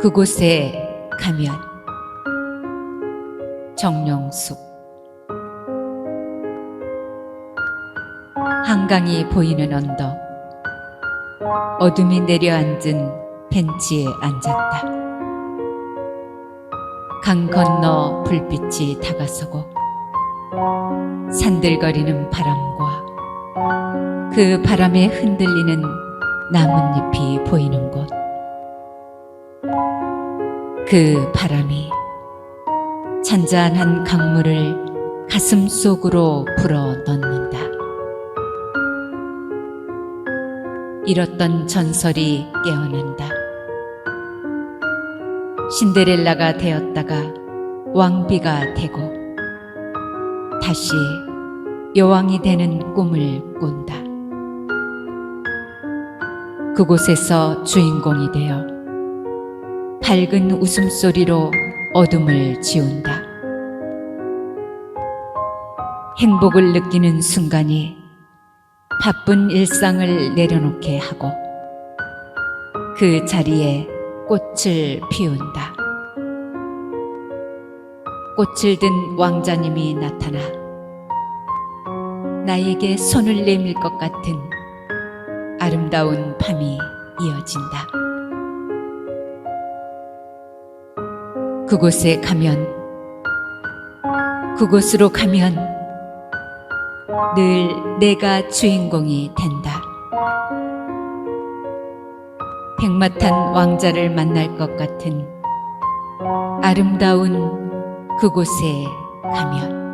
그곳에 가면 정영숙 한강이 보이는 언덕 어둠이 내려앉은 벤치에 앉았다. 강 건너 불빛이 다가서고 산들거리는 바람과 그 바람에 흔들리는 나뭇잎이 보이는 곳. 그 바람이 잔잔한 강물을 가슴 속으로 불어 넣는다. 잃었던 전설이 깨어난다. 신데렐라가 되었다가 왕비가 되고 다시 여왕이 되는 꿈을 꾼다. 그곳에서 주인공이 되어 밝은 웃음소리로 어둠을 지운다. 행복을 느끼는 순간이 바쁜 일상을 내려놓게 하고 그 자리에 꽃을 피운다. 꽃을 든 왕자님이 나타나 나에게 손을 내밀 것 같은 아름다운 밤이 이어진다. 그곳에 가면, 그곳으로 가면 늘 내가 주인공이 된다. 백마탄 왕자를 만날 것 같은 아름다운 그곳에 가면